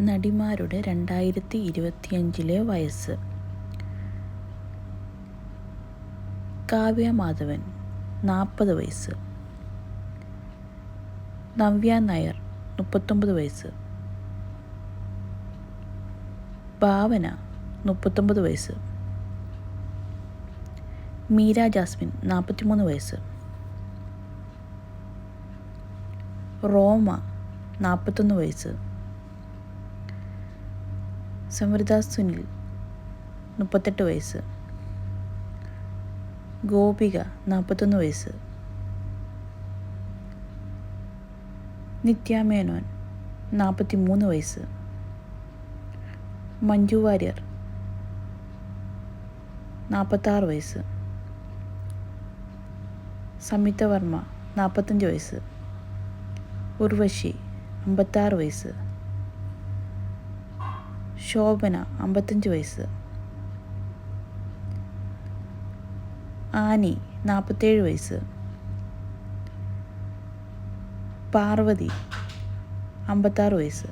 നടിമാരുടെ രണ്ടായിരത്തി ഇരുപത്തിയഞ്ചിലെ വയസ്സ്. കാവ്യ മാധവൻ നാൽപ്പത് വയസ്സ്. നവ്യ നായർ മുപ്പത്തൊമ്പത് വയസ്സ്. ഭാവന മുപ്പത്തൊമ്പത് വയസ്സ്. മീര ജാസ്മിൻ നാൽപ്പത്തിമൂന്ന് വയസ്സ്. റോമ നാൽപ്പത്തൊന്ന് വയസ്സ്. സമൃദ്ധ സുനിൽ മുപ്പത്തെട്ട് വയസ്സ്. ഗോപിക നാൽപ്പത്തൊന്ന് വയസ്സ്. നിത്യ മേനോൻ നാൽപ്പത്തി മൂന്ന് വയസ്സ്. മഞ്ജു വാര്യർ നാൽപ്പത്താറ് വയസ്സ്. സംയുക്ത വർമ്മ നാൽപ്പത്തഞ്ച് വയസ്സ്. ഉർവശി അമ്പത്താറ് വയസ്സ്. ശോഭന അമ്പത്തഞ്ച് വയസ്സ്. ആനി നാൽപ്പത്തേഴ് വയസ്സ്. പാർവതി അമ്പത്താറ് വയസ്സ്.